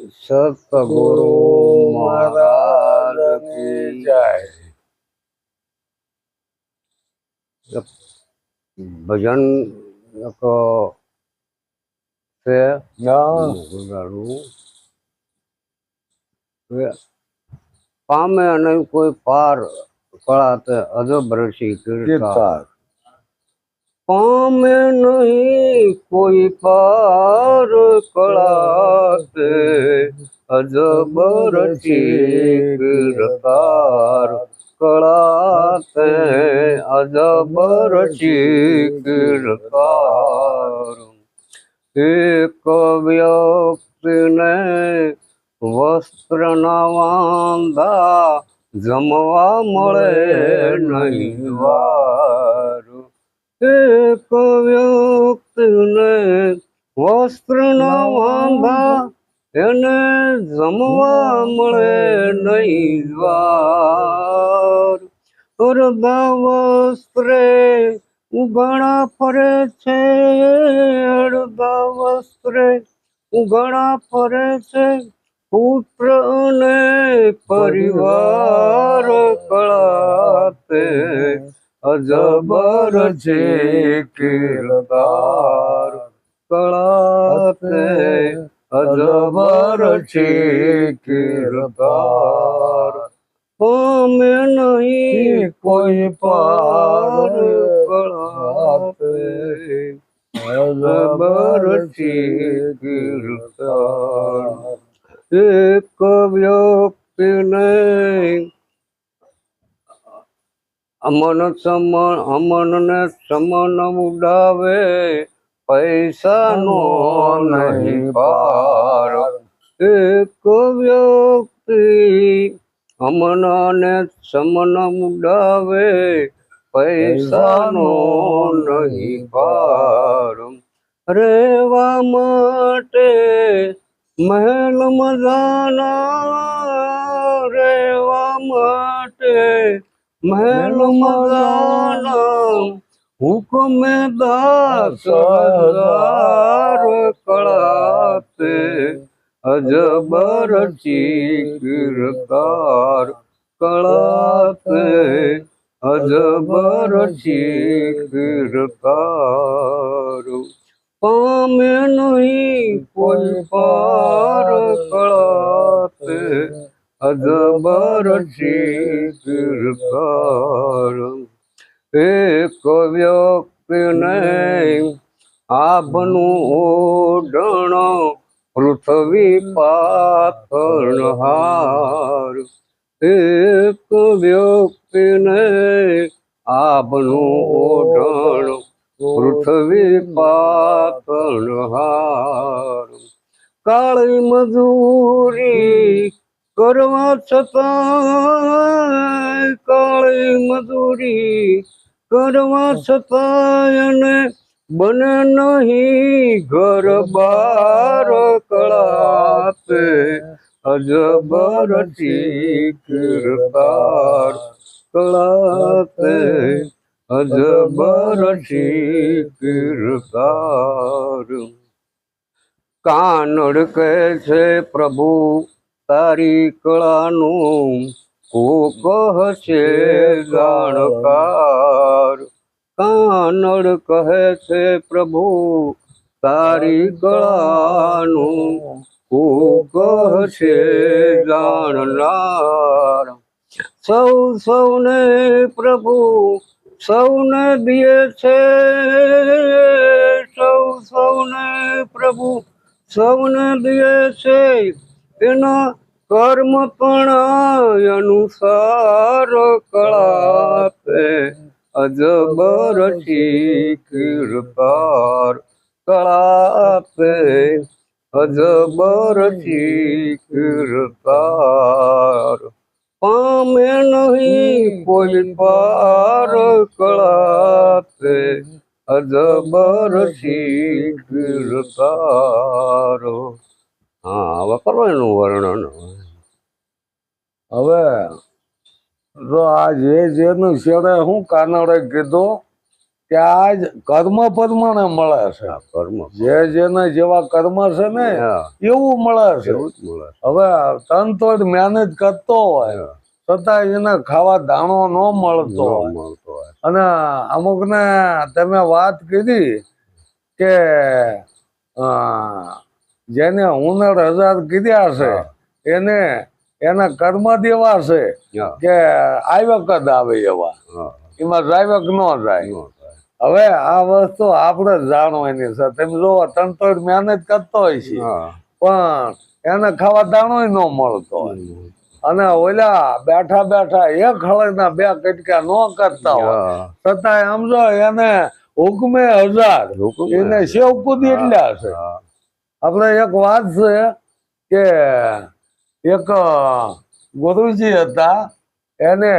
સતગુરુ મહારાજ જય ભજન એક છે. પામે અને કોઈ પાર કળા અજબ રસી કીર્તા. કીર્તન પામે નહીં કોઈ પાર કળાશે. અજબર કળા તે અજબ રસી કીર્તાર એક વ્યક્તિને વસ્ત્ર ના વાંધા જમવા મળે નહીં. વાર એક વ્યક્તિને વસ્ત્ર ના. વાંધા એને જમવા મળે નહીં વાર અડધા વસ્ત્રે ઉઘાડા ફરે છે અડધા વસ્ત્રે ઉઘાડા ફરે છે પુત્ર અને પરિવાર કળાતે અજબર છે કિરદાર. કળાતે અજબર છે કિરદાર. અમે નહીં કોઈ પાર કળાતે અજબર છે કિરદાર. એક વ્યક્તિને અમન સમન, અમન ને સમન ઉડાવે. પૈસાનો નહીં પાર એક વ્યક્તિ અમન ને સમન ઉડાવે. પૈસાનો નહીં પાર રેવા માટે મહેલ મજાના. રેવા માટે મહેલ મજાના હુકમે દાસ હજાર કળાતે અજબર ચીકરકાર કળાતે અજબર ચીકરકાર. પામે નહીં કોઈ પાર કળાતે અજબર ચીકરકાર એક વ્યક્તિને આભનું ઓડણ પૃથ્વી પાથણ હાર. એક વ્યક્તિને આભનું ઓઢણ પૃથ્વી પાથણ હાર. કાળી મજૂરી કરવા છતાં કાળી મજૂરી કરવા છતાં બને નહીં ઘર બાર કળાતે અજબર ચીકરકાર કળાતે અજબર ચીકરકાર કાનડ કહે છે પ્રભુ તારી કળાનું કોક હશે જાણકાર. કાનડ કહે છે, પ્રભુ તારી કળાનું કોક હશે જાણનાર. સૌ સૌને, પ્રભુ, સૌને દિએ છે. સૌ સૌને, પ્રભુ, સૌને દિએ છે. એના કર્મ પણ અનુસાર કળાપે અજબર કૃપાર કળાપે અજબર કૃપાર પામે નહીં કોઈ પાર કળાપે અજબર કીર્તાર હા હવે કરવાનું વર્ણન. હવે જો આ જે જેનું છેડે હું કાનડે કીધું કે આ જ કર્મ પ્રમાણે મળે છે. કર્મ જે જેને જેવા કર્મ છે ને એવું મળે છે. મળે હવે તન તો મહેનત કરતો હોય છતાં એને ખાવા દાણો ન મળતો હોય. મળતો હોય. અને અમુક ને તમે વાત કીધી કે જેને હુનર હજાર કીધ્યા છે એને એના કર્મ દેવા છે કે આવક જ આવે એવા. એમાં ડ્રાઈવર ન જાય. હવે આ વસ્તુ આપણે જ જાણવાની છે. તમે જો તંતોડ મહેનત કરતો હોય છે. પણ એને ખાવા દાણો ન મળતો હોય. અને ઓલા બેઠા બેઠા એક હળના બે કટકા ન કરતા હોય. છતાં આમ એને હુકમે હજાર. એને શેવ કુદી એટલા છે. આપણે એક વાત છે કે એક ગુરુજી હતા એને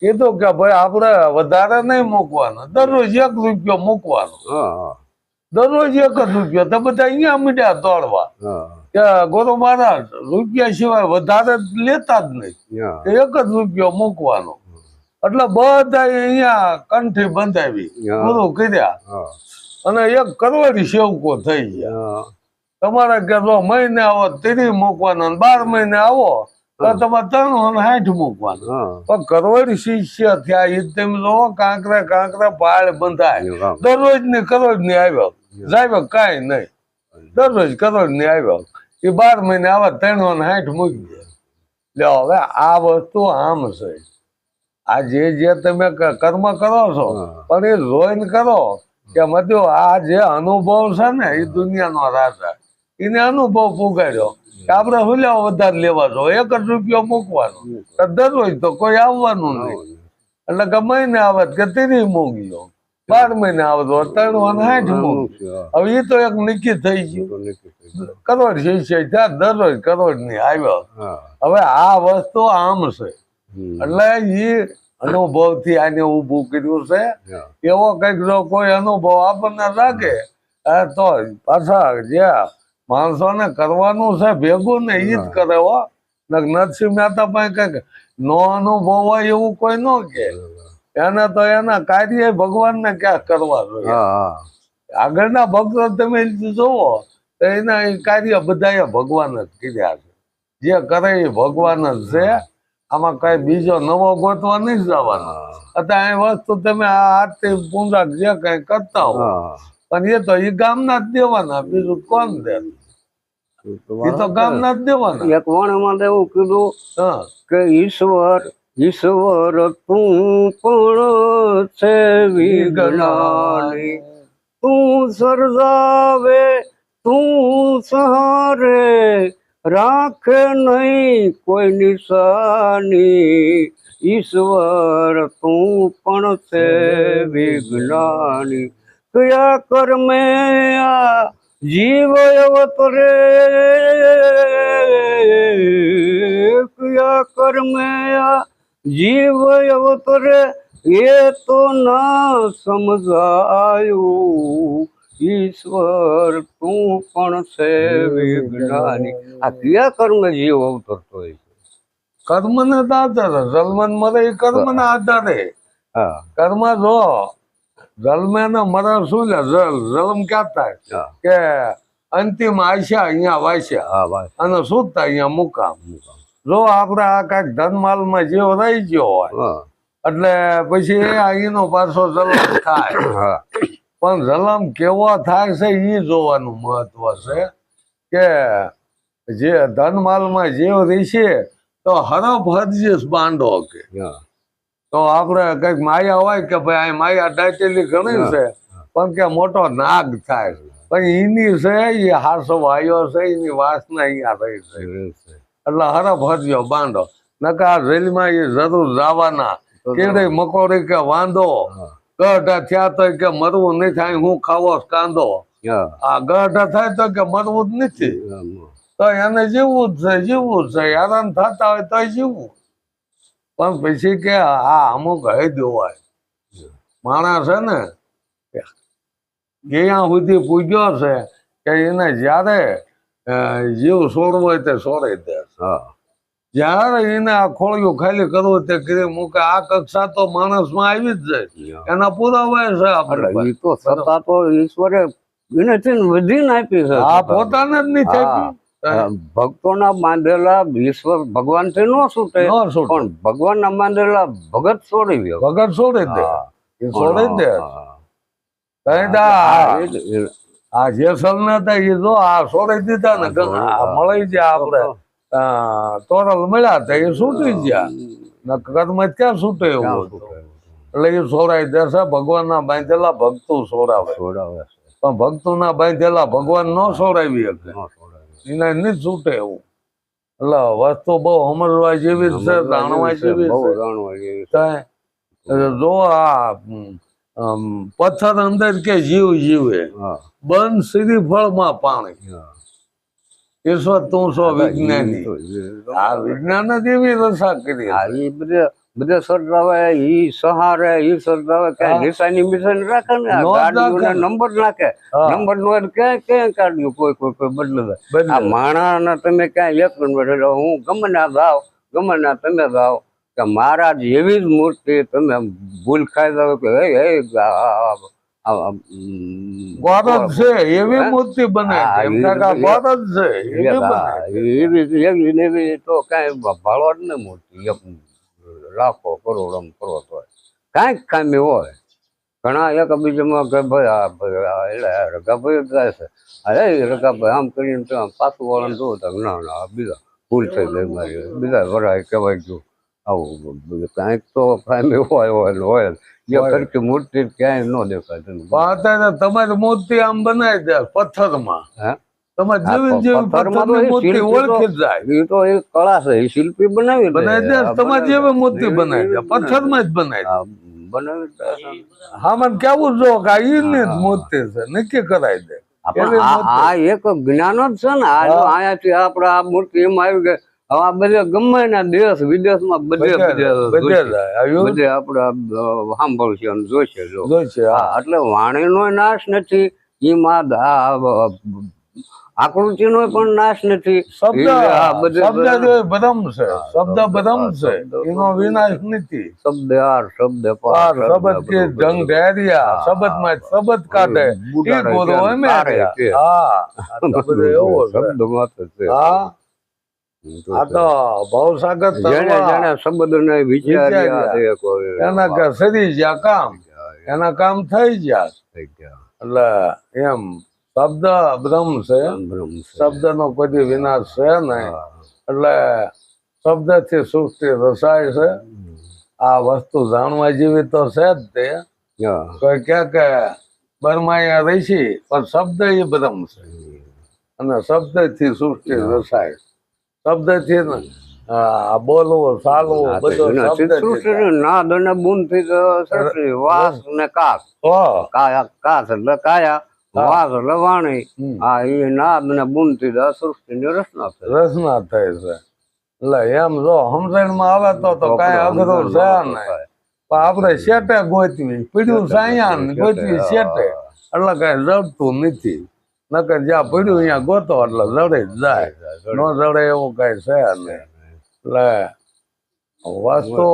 કીધું કે ભાઈ આપણે વધારે નહીં મૂકવાનું દરરોજ એક રૂપિયો મૂકવાનો. દરરોજ એક જ રૂપિયો તો બધા અહીંયા મીડિયા દોડવા કે ગુરુ મહારાજ રૂપિયા સિવાય વધારે લેતા જ નહીં. એક જ રૂપિયો મૂકવાનો. એટલે બધા અહીંયા કંઠી બંધાવી ગુરુ કર્યા. અને એક કરોડ સેવકો થઈ ગયા. તમારે કે જો મહિને આવો ત્રીસ મૂકવાનો બાર મહિને આવો તો તમારે ત્રણ સાઠ મૂકવાનો. પણ કરોડ શિષ્ય થયા એ તમે લો કાંકરે કાંકરે પાળ બંધાય. દરરોજની કરોડની આવ્યો. જાય કાંઈ નહીં. દરરોજ કરોડની આવ્યો. એ બાર મહિને આવા ત્રણ સાઠ મૂકી દે લે હવે આ વસ્તુ આમ છે. આ જે જે તમે કર્મ કરો છો પણ એ જોઈને કરો કે મધ્યો આ જે અનુભવ છે ને એ દુનિયાનો રાજા. એને અનુભવ પુગાડ્યો કે આપણે હુલ્યા વધારે લેવાનો એક જ રૂપિયો મૂકવાનો. દરરોજ તો કોઈ આવવાનું નહીં. એટલે કે મહિને આવત કે ત્રીસ મૂકી લો બાર મહિને આવતો ત્રણ સાઠ મૂકી હવે એ તો એક નક્કી થઈ ગયું. કરોડ શિષ્ય ત્યાં દરરોજ કરોડની આવ્યો. હવે આ વસ્તુ આમ છે. એટલે એ અનુભવથી આને ઉભું કર્યું છે. એવો કંઈક જો કોઈ અનુભવ આપણને રાખે તો પાછા જે માણસોને કરવાનું છે ભેગું ને ઈ જ. કરે હો. નરસિંહ મહેતા પાસે કંઈક નો અનુભવ હોય એવું કોઈ ન કે. એને તો એના કાર્ય ભગવાનને ક્યાં કરવા જોઈએ. આગળના ભક્તો તમે જોવો તો એના એ કાર્ય બધા ભગવાન જ કર્યા છે. જે કરે એ ભગવાન જ છે. આમાં કઈ બીજો નવો ગોતવા નહીં જવાનો. અત્યારે વસ્તુ તમે આ આરતી પૂજા જે કઈ કરતા હા. પણ એ તો એ ગામના જ દેવાના બીજું કોણ દે? એ તો ગામના જ દેવાના. એક વાણમાં એવું કીધું કે ઈશ્વર ઈશ્વર તું પણ છે વિજ્ઞાની તું સર્જાવે તું સહારે રાખે નહીં કોઈ નિશાની. ઈશ્વર તું પણ છે વિજ્ઞાની કયા કર્મે જીવ અવતરે કયા કર્મે જીવ અવતરે એ તો ના સમજાયું. ઈશ્વર તું પણ છે વિજ્ઞાની. આ ક્રિયા કર્મ જીવ અવતરતો હોય છે. કર્મ ને આધારે. જન્મન મરે એ કર્મ ના આધારે. હા. કર્મ જો જન્મે ને મરે શું છે? જલ જન્મ ક્યાં થાય કે અંતિમ આશા અહીંયા વાસ્યા અને શું થાય અહીંયા મુકામ. જો આપણે આ ધનમાલ ધનમાલમાં જેવો રહી ગયો હોય એટલે પછી એ અહીંનો પાછો જલમ થાય. પણ જલમ કેવો થાય છે એ જોવાનું મહત્વ છે કે જે ધનમાલમાં જેવ રહેશે તો હરફ હરજીશ બાંડો કે. તો આપણે કંઈક માયા હોય કે ભાઈ આ માયા દાટેલી ઘણી છે પણ કે મોટો નાગ થાય. પણ એની છે એ હાસો વાયો છે એની વાસના અહીંયા રહી છે. એટલે હરફ હરજો બાંધો. નકા રેલમાં એ જરૂર જવાના. કેડે મકોડી કે વાંધો ગઢા થયા તો કે મરવું નહીં થાય હું ખાવો કાંદો. આ ગઢા થાય તો કે મરવું જ નથી. તો એને જીવવું જ છે જીવવું જ છે. હેરાન થતા હોય તો જીવવું. પણ પછી કે આ અમુક હૈ દેવાય માણસ છે ને જ્યાં સુધી પૂજ્યો છે કે એને જ્યારે જીવ હોય તે છોડી દે. જ્યારે એને આ ખોળિયું ખાલી કરવું તે કરી મૂકે આ કક્ષા તો માણસમાં આવી જ જાય. એના પુરાવા છે આપણે તો સત્તા તો ઈશ્વરે એને વધી આપી છે. આ પોતાને જ નહીં હા. ભક્તોના બાંધેલા વિશ્વ ભગવાનથી નો છૂટે પણ ભગવાન ના ભગવાનના બાંધેલા ભગત છોડી ગયો ભગત છોડી દે. એ છોડી દે. જ- આ હતા એ જો આ છોડી દીધા ને મળી ગયા આપણે. તોરલ મળ્યા હતા એ છૂટી ગયા. નકરમાં ક્યાં છૂટે એવું? એટલે એ છોડાઈ દેશે ભગવાન ના બાંધેલા ભક્તો છોડાવે. છોડાવે પણ ભક્તો ના બાંધેલા ભગવાન ન છોડાવી શકે. એને નહીં છૂટે એવું એટલે વસ્તુ બહુ સમજવા જેવી છે જાણવા જેવી છે જાણવા જેવી જો આ પથ્થર અંદર કે જીવ જીવે બંધ શ્રીફળમાં પાણી. ઈશ્વર તું છો વિજ્ઞાની. આ વિજ્ઞાન જ એવી રસા કરી બધે સરદાવે ઈ સહારે ઈ સરદાવે હા. કઈ નિશાની બિશાની રાખે ને? ગાડીઓને નંબર નાખે. નંબર નો ક્યાંય ક્યાંય કાઢ્યું કોઈ કોઈ કોઈ બદલે આ. માણસને તમે ક્યાંય એક નંબર એટલે હું ગમે ના ગાવ ગમે ના તમે ગાવ કે મહારાજ એવી જ મૂર્તિ તમે ભૂલ ખાઈ દો કે હે હે છે એવી મૂર્તિ બને. કે છે એવી તો કાંઈ ભાળવા જ ને મૂર્તિ લાખો કરોડો કરો તો કાંઈક ખામી હોય. ઘણા એકબીજામાં કે ભાઈ આ એટલે રગાભાઈ જ જાય છે. અરે રગાભાઈ આમ કરીને તો આમ પાછું વળણ જોવું તો ના ના બીજા ભૂલ થઈ ગઈ મારી. બીજા વરાય કહેવાય ગયું. આવું કાંઈક તો ખામી હોય હોય હોય. જ. જે ખરકી મૂર્તિ ક્યાંય ન દેખાય. તમે તમારી મૂર્તિ આમ બનાવી દે પથ્થરમાં. હે? નક્કી દે. આ એક જ્ઞાન જ છે ને આ જો હા. આ મૂર્તિ એમાં આવી ગઈ. હવે આ બધે ગમે ના દેશ વિદેશમાં બધે બધે બધે બધે જોઈશે. જાય આ યુદ્ધ બધે આપણે આ, સાંભળશે અને જોઈશે જો. જોઈશે હા. હા એટલે વાણીનો નાશ નથી ઈ આ આકૃતિનો પણ નાશ નથી શબ્દ શબ્દ જે છે શબ્દ શબ્દ, હા, છે એનો વિનાશ નથી શબ્દ આર શબ્દ પાર, પાર શબ્દ શબ્દ કે જંગ બધું. શબ્દમાં શબ્દ કાઢે ઈ બુટાડે એમે તારે રહ્યા. છે. હા આ તો બધું એવો શબ્દ માત્ર છે હા આ તો ભવસાગર જેને તરવા શબ્દને વિચાર્યા. કોઈ એના કે સરી ગયા કામ એના કામ થઈ ગયા થઈ ગયા. એટલે એમ શબ્દ બ્રહ્મ છે. શબ્દ નો કોઈ વિનાશ છે નહીં. એટલે શબ્દથી સૃષ્ટિ રસાય છે. આ વસ્તુ જાણવા જેવી તો છે જ તે. ક્યાંક બરમાયા રહીશી પણ શબ્દ એ બ્રહ્મ છે. અને શબ્દથી સૃષ્ટિ રસાય શબ્દથી બોલવો ચાલવો બધું નાદ અને બુનથી વાસ ને કાસ. કાયા કાસ એટલે કાયા. વાસ લવાણી વાણી આ એ નાદ ને બુનતી સૃષ્ટિ ની રચના રચના થઈ છે. એટલે એમ જો સમજણમાં આવે તો તો કઈ અઘરું છે નહીં. પણ આપણે શેટે ગોતવી? પીડ્યું સાયા ને ગોતવી શેટે. એટલે કઈ જડતું નથી. નકર જ્યાં પડ્યું અહીંયા ગોતો એટલે જડે જ જાય. ન જડે એવું કઈ છે નહીં. એટલે વસ્તુ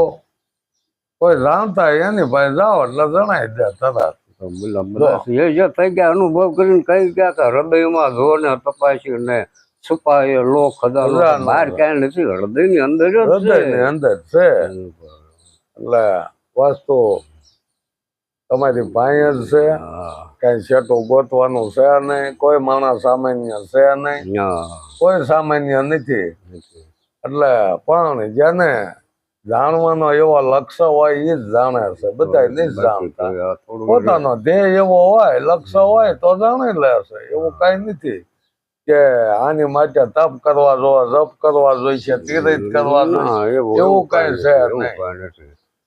કોઈ જાણતા એની પાસે જાઓ એટલે જણાય દે તરત. બધા જે થઈ ગયા અનુભવ કરીને કઈ ગયા કે હૃદયમાં જો ને તપાસી ને છુપાયો લો ખદા. બહાર ક્યાંય નથી હૃદયની અંદર જ હૃદયની અંદર છે એટલે વાસ્તુ તમારી ભાઈ જ છે. કઈ સેટો ગોતવાનું છે નહીં કોઈ માણસ સામાન્ય છે નહીં. કોઈ સામાન્ય નથી. એટલે પણ જેને જાણવાનો એવો લક્ષ્ય હોય એ જ જાણે છે. બધા નહીં જાણતા. પોતાનો ધ્યેય એવો હોય લક્ષ્ય હોય તો જાણી લેશે એવું કઈ નથી કે આની માટે તપ કરવા જોવે જપ કરવા જોઈશે તીર્થ કરવા જોઈએ એવું કઈ છે નહીં.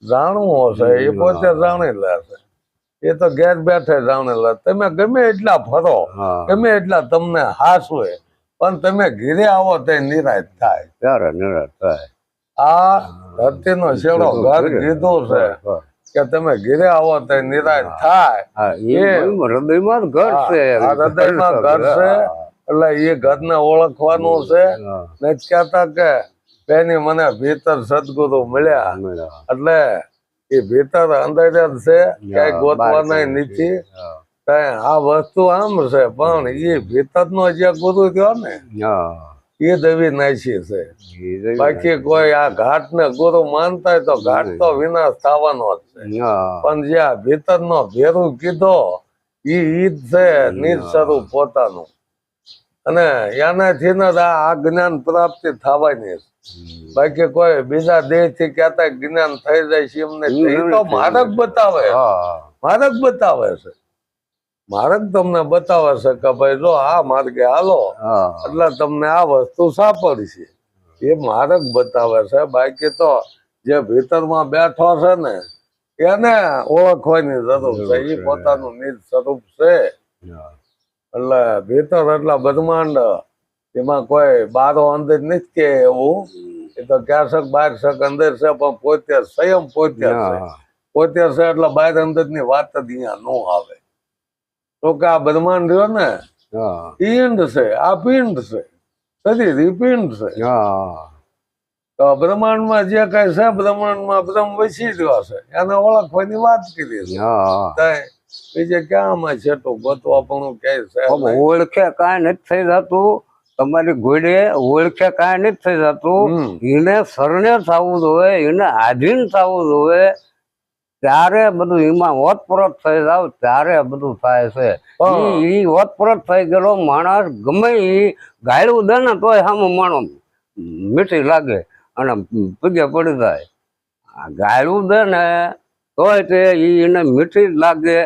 જાણવું હશે એ પોતે જાણી લેશે એ તો ઘેર બેઠે જાણી લે. તમે ગમે એટલા ફરો ગમે એટલા તમને હાસવે પણ તમે ઘીરે આવો તે નિરાશ થાય. ત્યારે નિરાશ થાય? આ ધરતીનો છેડો ઘર કીધો. છે કે તમે ઘીરે આવો તો નિરાશ થાય. હૃદયમાં ઘર છે. હૃદયમાં ઘર છે. એટલે એ ઘરને ઓળખવાનું છે. નથી કહેતા કે તેની મને ભીતર સદગુરુ મળ્યા. એટલે એ ભીતર અંદર જ છે હા, ગોતવાના નથી આ વસ્તુ આમ છે પણ એ ભીતર નો જે ગુરુ થયો ને હા. એ દવી નાશી છે. બાકી કોઈ આ ઘાટ ને ગુરુ માનતા હોય તો ઘાટ તો વિનાશ થવાનો જ છે. પણ જે આ ભીતર નો ભેરું કીધો ઈ ઈદ છે નિજ સ્વરૂપ પોતાનું. અને એનાથી જ આ આ જ્ઞાન પ્રાપ્તિ થવાની છે. બાકી કોઈ બીજા દેહથી કહેતા જ્ઞાન થઈ જાય છે એમને એ તો માર્ગ બતાવે. હા. માર્ગ બતાવે છે. માર્ગ તમને બતાવે છે કે ભાઈ જો આ માર્ગે હાલો એટલે તમને આ વસ્તુ સાંપડશે એ માર્ગ બતાવે છે. બાકી તો જે ભીતરમાં બેઠો છે ને એને ઓળખવાની જરૂર છે. એ પોતાનું નિજ સ્વરૂપ છે. એટલે ભીતર એટલે બ્રહ્માંડ એમાં કોઈ બારો અંદર નથી કે એવું. એ તો ક્યાં શક બાર શક અંદર છે પણ પોતે સ્વયં પોતે છે. પોતે છે એટલે બાર અંદરની વાત જ અહીંયા ન આવે. તો કે આ બ્રહ્માંડ રહ્યો ને પિંડ છે આ પિંડ છે શરીર પિંડ છે. તો બ્રહ્માંડમાં જે કઈ છે બ્રહ્માંડમાં બ્રહ્મ વસી રહ્યો છે. એને ઓળખવાની વાત કરી છે. બીજે ક્યાંમાં છેટું ગોતવા પણ ક્યાંય છે ઓળખે કાંઈ નથી થઈ જતું. તમારી ઘોડે ઓળખે કાંઈ નથી થઈ જતું. એને શરણે થવું જોઈએ એને આધીન થવું જોઈએ. ત્યારે બધું એમાં ઓતપ્રોત થઈ જાવ ત્યારે બધું થાય છે. એ ઓતપ્રોત થઈ ગયેલો માણસ ગમે એ ગાયડું દે ને તોય સામે માણસ મીઠી લાગે અને પગે પડી જાય. ગાયડું દે ને તોય તે એને મીઠી લાગે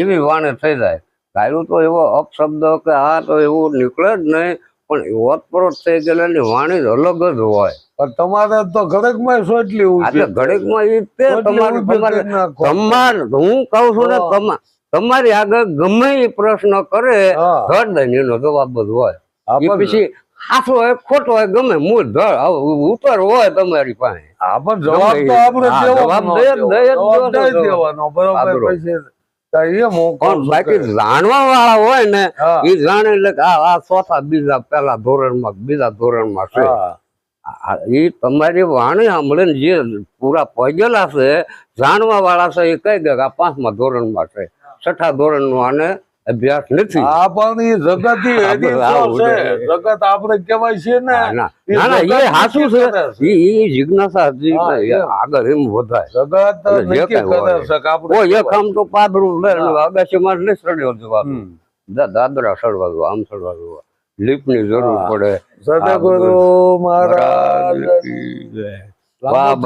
એવી વાણે થઈ જાય. ગાયડું તો એવો અપશબ્દ કે આ તો એવું નીકળે જ નહીં. પણ ઓતપ્રોત થઈ ગયેલાની વાણી અલગ જ હોય. તમારે તો ઘડકમાં સોટલી આ ઊભી તો ઘડીકમાં ઈ તે તમારે તમારે હું કહું છું ને તમા- તમારી આગળ ગમે એ પ્રશ્ન કરે એનો જવાબ જ હોય. એ પછી સાચો હોય ખોટો હોય ગમે મૂળ ધળ ઉત્તર હોય તમારી પાસે. જવાબ તો આપણે જવાબ દઈ જ-. દેવાનો બરોબર કાંઈ બાકી જાણવા વાળા હોય ને એ જાણે એટલે આ ચોથા બીજા પેલા ધોરણમાં બીજા ધોરણમાં છે. એ તમારી વાણી સાંભળીને જે પૂરા પગેલા છે જાણવા વાળા છે એ કહી દે કે આ પાંચમા ધોરણમાં છે. છઠ્ઠા ધોરણનો આને અભ્યાસ નથી. આપણી જગત. જગત આપણે કહેવાય છે ને ના ના. એ એ સાચું છે. એ એ જિજ્ઞાસા હતી. આગળ એમ વધાય જગત એટલે જે નક્કી કાંઈ કરે હોય. છે કે આપણે કોઈ એક આમ તો પાદરું લે અગાસીમાં નહીં સડ્યો જવાતું દાદરા સડવા જવા આમ સડવા દો. લીપની જરૂર પડે. સદગુરુ મહારાજ.